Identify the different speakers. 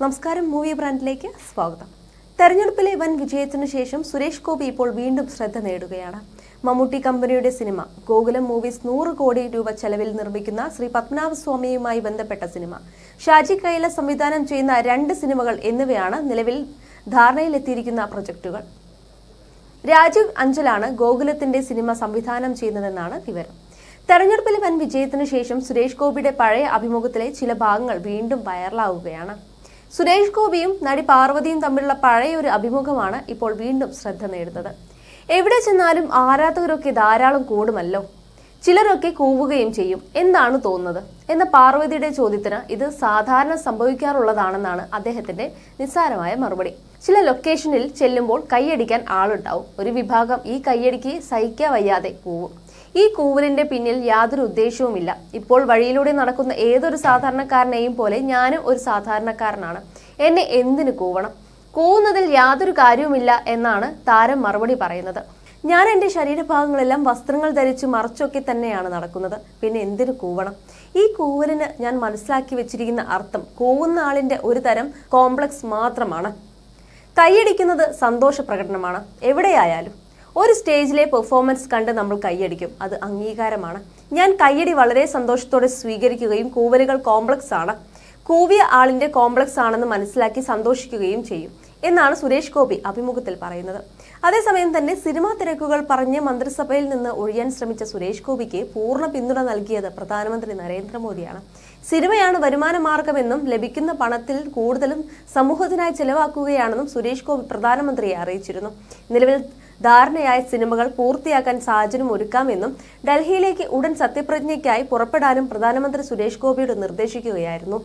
Speaker 1: നമസ്കാരം മൂവി ബ്രാൻഡിലേക്ക് സ്വാഗതം. തെരഞ്ഞെടുപ്പിലെ വൻ വിജയത്തിനു ശേഷം സുരേഷ് ഗോപി ഇപ്പോൾ വീണ്ടും ശ്രദ്ധ നേടുകയാണ്. മമ്മൂട്ടി കമ്പനിയുടെ സിനിമ ഗോകുലം മൂവീസ് നൂറ് കോടി രൂപ ചെലവിൽ നിർമ്മിക്കുന്ന ശ്രീ പത്മനാഭസ്വാമിയുമായി ബന്ധപ്പെട്ട സിനിമ. ഷാജി കൈല സംവിധാനം ചെയ്യുന്ന രണ്ട് സിനിമകൾ എന്നിവയാണ് നിലവിൽ ധാരണയിലെത്തിയിരിക്കുന്ന പ്രൊജക്ടുകൾ. രാജീവ് അഞ്ചലാണ് ഗോകുലത്തിന്റെ സിനിമ സംവിധാനം ചെയ്യുന്നതെന്നാണ് വിവരം. തെരഞ്ഞെടുപ്പിലെ വൻ വിജയത്തിനു ശേഷം സുരേഷ് ഗോപിയുടെ പഴയ അഭിമുഖത്തിലെ ചില ഭാഗങ്ങൾ വീണ്ടും വൈറലാവുകയാണ്. സുരേഷ് ഗോപിയും നടി പാർവതിയും തമ്മിലുള്ള പഴയ ഒരു അഭിമുഖമാണ് ഇപ്പോൾ വീണ്ടും ശ്രദ്ധ നേടുന്നത്. എവിടെ ചെന്നാലും ആരാധകരൊക്കെ ധാരാളം കൂടുമല്ലോ? ചിലരൊക്കെ കൂവുകയും ചെയ്യും. എന്താണ് തോന്നുന്നത്? എന്ന പാർവതിയുടെ ചോദ്യത്തിന് ഇത് സാധാരണ സംഭവിക്കാറുള്ളതാണെന്നാണ് അദ്ദേഹത്തിന്റെ നിസ്സാരമായ മറുപടി. ചില ലൊക്കേഷനിൽ ചെല്ലുമ്പോൾ കൈയടിക്കാൻ ആളുണ്ടാവും. ഒരു വിഭാഗം ഈ കൈയടിക്ക് സഹിക്കാൻ വയ്യാതെ കൂവും. ഈ കൂവലിന്റെ പിന്നിൽ യാതൊരു ഉദ്ദേശവുമില്ല. ഇപ്പോൾ വഴിയിലൂടെ നടക്കുന്ന ഏതൊരു സാധാരണക്കാരനെയും പോലെ ഞാനും ഒരു സാധാരണക്കാരനാണ്. എന്നെ എന്തിനു കൂവണം? കൂവുന്നതിൽ യാതൊരു കാര്യവുമില്ല എന്നാണ് താരം മറുപടി പറയുന്നത്. ഞാൻ എന്റെ ശരീരഭാഗങ്ങളെല്ലാം വസ്ത്രങ്ങൾ ധരിച്ച് മറച്ചൊക്കെ തന്നെയാണ് നടക്കുന്നത്. പിന്നെ എന്തിനു കൂവണം? ഈ കൂവലിന് ഞാൻ മനസ്സിലാക്കി വെച്ചിരിക്കുന്ന അർത്ഥം കൂവുന്ന ആളിന്റെ ഒരു തരം കോംപ്ലക്സ് മാത്രമാണ്. കൈയടിക്കുന്നത് സന്തോഷ പ്രകടനമാണ് എവിടെയായാലും. ഒരു സ്റ്റേജിലെ പെർഫോമൻസ് കണ്ട് നമ്മൾ കൈയടിക്കും. അത് അംഗീകാരമാണ്. ഞാൻ കൈയടി വളരെ സന്തോഷത്തോടെ സ്വീകരിക്കുകയും കൂവലുകൾ കോംപ്ലക്സ് ആണ്. കൂവിയ ആളിന്റെ കോംപ്ലക്സ് ആണെന്ന് മനസ്സിലാക്കി സന്തോഷിക്കുകയും ചെയ്യും എന്നാണ് സുരേഷ് ഗോപി അഭിമുഖത്തിൽ പറയുന്നത്. അതേസമയം തന്നെ സിനിമാ തിരക്കുകൾ പറഞ്ഞ് മന്ത്രിസഭയിൽ നിന്ന് ഒഴിയാൻ ശ്രമിച്ച സുരേഷ് ഗോപിക്ക് പൂർണ പിന്തുണ നൽകിയത് പ്രധാനമന്ത്രി നരേന്ദ്രമോദിയാണ്. സിനിമയാണ് വരുമാന മാർഗമെന്നും ലഭിക്കുന്ന പണത്തിൽ കൂടുതലും സമൂഹത്തിനായി ചെലവാക്കുകയാണെന്നും സുരേഷ് ഗോപി പ്രധാനമന്ത്രിയെ അറിയിച്ചിരുന്നു. നിലവിൽ ധാരണയായ സിനിമകൾ പൂർത്തിയാക്കാൻ സാഹചര്യം ഒരുക്കാമെന്നും ഡൽഹിയിലേക്ക് ഉടൻ സത്യപ്രതിജ്ഞയ്ക്കായി പുറപ്പെടാനും പ്രധാനമന്ത്രി സുരേഷ് ഗോപിയോട് നിർദ്ദേശിക്കുകയായിരുന്നു.